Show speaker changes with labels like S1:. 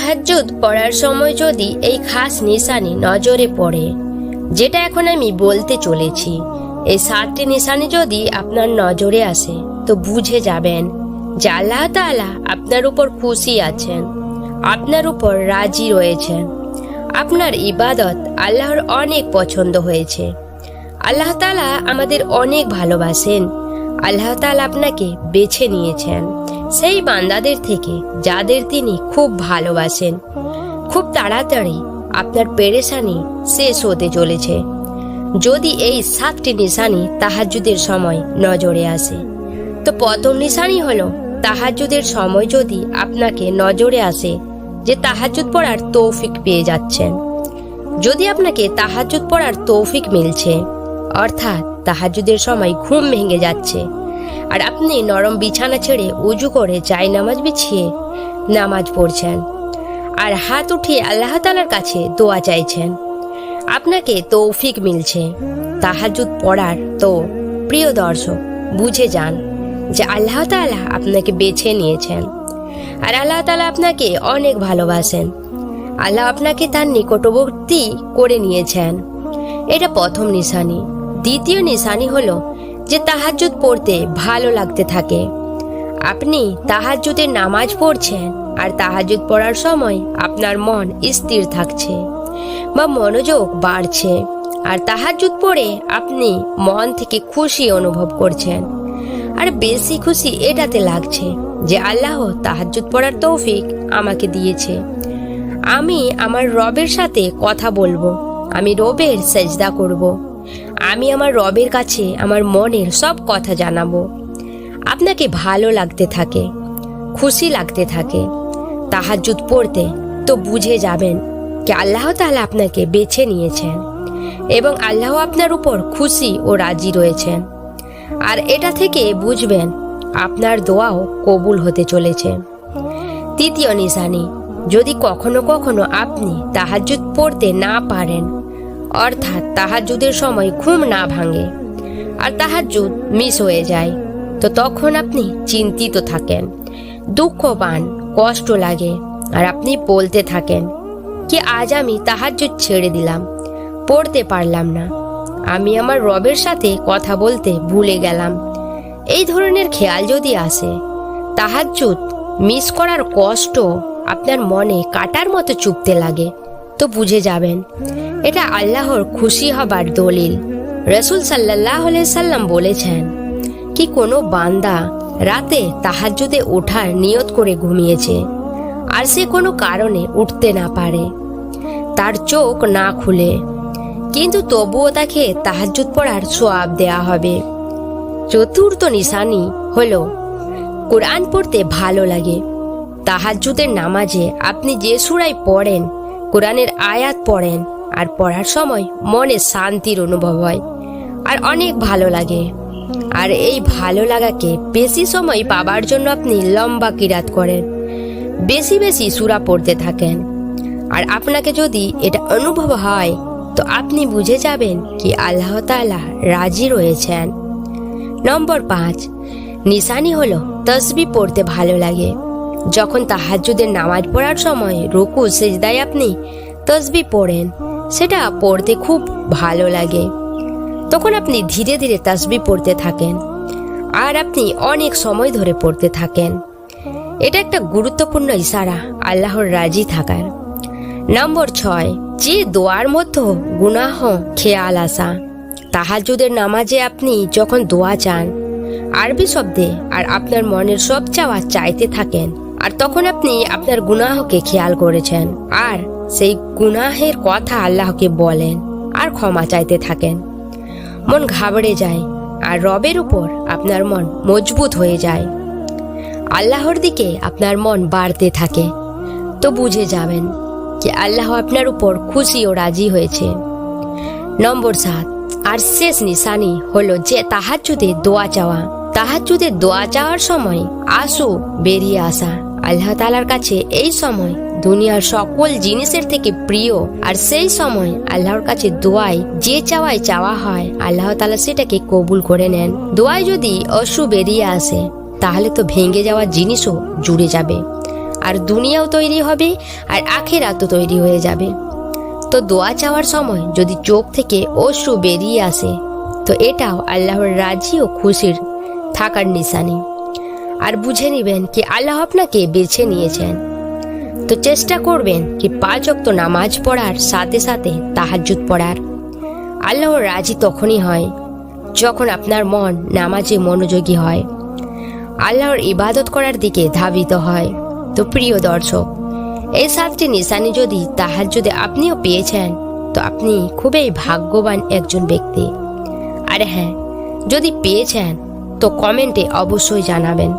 S1: তাহাজ্জুদ পড়ার সময় যদি এই খাস নিশানি নজরে পড়ে, যেটা এখন আমি বলতে চলেছি, এই সাতটি নিশানি যদি আপনার নজরে আসে, তো বুঝে যাবেন যে আল্লাহ তাআলা আপনার উপর খুশি আছেন, আপনার উপর রাজি রয়েছেন। আপনার ইবাদত আল্লাহর অনেক পছন্দ হয়েছে। আল্লাহ তাআলা আমাদের অনেক ভালোবাসেন। আল্লাহ তাআলা আপনাকে বেছে নিয়েছেন। সেই বান্দাদের থেকে যাদের তিনি খুব ভালোবাসেন। খুব তাড়াতাড়ি আপনার পেরেশানি শেষ হতে চলেছে। যদি এই সাতটি নিশানি তাহাজুদের সময় নজরে আসে, তো প্রথম নিশানি হলো তাহাজুদের সময় যদি আপনাকে নজরে আসে যে তাহাজুদ পড়ার তৌফিক পেয়ে যাচ্ছেন। যদি আপনাকে তাহাজুদ পড়ার তৌফিক মিলছে, অর্থাৎ তাহাজুদের সময় ঘুম ভেঙে যাচ্ছে আর আপনি নরম বিছানা ছেড়ে উজু করে চাই নামাজ বিছিয়ে নামাজ পড়ছেন। আর হাত উঠিয়ে আল্লাহ তালার কাছে দোয়া চাইছেন। আপনাকে তৌফিক মিলছে। তাহাজুদ পড়ার তো প্রিয় দর্শক, বুঝে যান যে আল্লাহ তাআলা আপনাকে বেছে নিয়েছেন। আর আল্লাহ তাআলা আপনাকে অনেক ভালোবাসেন। আল্লাহ আপনাকে তার নিকটবর্তী করে নিয়েছেন। এটা প্রথম নিশানি। দ্বিতীয় নিশানি হলো যে তাহাজ্জুদ পড়তে ভালো লাগতে থাকে। আপনি তাহাজ্জুদের নামাজ পড়ছেন আর তাহাজ্জুদ পড়ার সময় আপনার মন স্থির থাকছে বা মনোযোগ বাড়ছে আর তাহাজ্জুদ পড়ে আপনি মন থেকে খুশি অনুভব করছেন। আর বেশি খুশি এটাতে লাগছে যে আল্লাহ তাহাজ্জুদ পড়ার তৌফিক আমাকে দিয়েছে। আমি আমার রবের সাথে কথা বলব, আমি রবের সেজদা করব। আমি আমার রবের কাছে, আমার মনের সব কথা জানাব। আপনাকে ভালো লাগতে থাকে, খুশি লাগতে থাকে, তাহাজ্জুদ পড়তে তো বুঝে যাবেন যে আল্লাহ তাআলা আপনাকে বেছে নিয়েছেন এবং আল্লাহ আপনার উপর খুশি ও রাজি রয়েছেন। আর এটা থেকে বুঝবেন আপনার দোয়াও কবুল হতে চলেছে। তৃতীয় নিশানি, যদি কখনো কখনো আপনি তাহাজ্জুদ পড়তে না পারেন অর্থাৎ তাহাজ্জুদের সময় ঘুম না ভাঙে আর তাহাজ্জুদ মিস হয়ে যায়। তো তখন আপনি চিন্তিত থাকেন দুঃখ পান কষ্ট লাগে আর আপনি বলতে থাকেন, কি আজ আমি তাহাজ্জুদ ছেড়ে দিলাম, পড়তে পারলাম না। আমি আমার রবের সাথে কথা বলতে ভুলে গেলাম। এই ধরনের খেয়াল যদি আসে তাহাজ্জুদ মিস করার কষ্ট আপনার মনে কাটার মতো চুপতে লাগে। তো বুঝে যাবেন এটা আল্লাহর খুশি হবার দলিল। রসুল সাল্লাহ সাল্লাম বলেছেন, কি কোনো বান্দা রাতে তাহাজ্জুদে ওঠার নিয়ত করে ঘুমিয়েছে, আর সে কোনো কারণে উঠতে না পারে। তার চোখ না খুলে, কিন্তু তবুও তাকে তাহাজ্জুদ পড়ার সোয়াব দেয়া হবে। চতুর্থ নিশানি হলো, কোরআন পড়তে ভালো লাগে। তাহাজ্জুদের নামাজে আপনি যে সুরাই পড়েন, কোরআনের আয়াত পড়েন আর পড়ার সময় মনে শান্তির অনুভব হয়। আর অনেক ভালো লাগে। আর এই ভালো লাগাকে বেশি সময় পাবার জন্য আপনি লম্বা কিরাত করেন। বেশি বেশি সুরা পড়তে থাকেন। আর আপনাকে যদি এটা অনুভব হয়, তো আপনি বুঝে যাবেন কি আল্লাহ তাআলা রাজি রয়েছেন। নম্বর পাঁচ, নিশানি হলো তসবি পড়তে ভালো লাগে। যখন তাহাজ্জুদের নামাজ পড়ার সময় রুকু, সেজদায় আপনি তসবি পড়েন। সেটা পড়তে খুব ভালো লাগে। তখন আপনি ধীরে ধীরে তাসবি পড়তে থাকেন। আর আপনি অনেক সময় ধরে পড়তে থাকেন। এটা একটা গুরুত্বপূর্ণ ইশারা, আল্লাহর রাজি থাকার। নম্বর ছয়, যে দোয়ার মধ্যে গুনাহ, খেয়াল আসা। তাহাজুদের নামাজে আপনি যখন দোয়া চান, আরবি শব্দে আর আপনার মনের সব চাওয়া চাইতে থাকেন। আর তখন আপনি আপনার গুনাহকে খেয়াল করেছেন। আর সেই গুনাহের কথা আল্লাহকে বলেন আর ক্ষমা চাইতে থাকেন। মন ঘাবড়ে যায় আর রবের উপর আপনার মন মজবুত হয়ে যায়। আল্লাহর দিকে আপনার মন বাড়তে থাকে। তো বুঝে যাবেন যে আল্লাহ আপনার উপর খুশি ও রাজি হয়েছে। নম্বর সাত, আর শেষ নিশানি হলো যে তাহাজুদে দোয়া চাওয়া। তাহাজুদে দোয়া চাওয়ার সময় আসু বেরিয়ে আসা। আল্লাহ তালার কাছে এই সময় দুনিয়ার সকল জিনিসের থেকে প্রিয়। আর সেই সময় আল্লাহর কাছে দোয়াই যে চাওয়াই চাওয়া হয়, আল্লাহ তালা সেটাকে কবুল করে নেন। দোয়ায় যদি অসু বেরিয়ে আসে, তাহলে তো ভেঙে যাওয়া জিনিসও জুড়ে যাবে। আর দুনিয়াও তৈরি হবে, আর আখেরাতও তৈরি হয়ে যাবে। তো দোয়া চাওয়ার সময় যদি চোখ থেকে অশ্রু বেরিয়ে আসে, তো এটাও আল্লাহর রাজি ও খুশির থাকার নিশানি। আর বুঝে নেবেন কি আল্লাহ আপনাকে বেছে নিয়েছেন। তো চেষ্টা করবেন কি পাঁচ অক্ত নামাজ পড়ার, সাথে সাথে তাহাজ্জুদ পড়ার। আল্লাহর রাজি তখনই হয় যখন আপনার মন নামাজে মনোযোগী হয়। আল্লাহর ইবাদত করার দিকে ধাবিত হয়। তো প্রিয় দর্শক, এই সাতটি নিশানি যদি তাহার যদি আপনিও পেয়েছেন, তো আপনি খুবই ভাগ্যবান একজন ব্যক্তি। আর হ্যাঁ যদি পেয়েছেন, তো কমেন্টে অবশ্যই জানাবেন।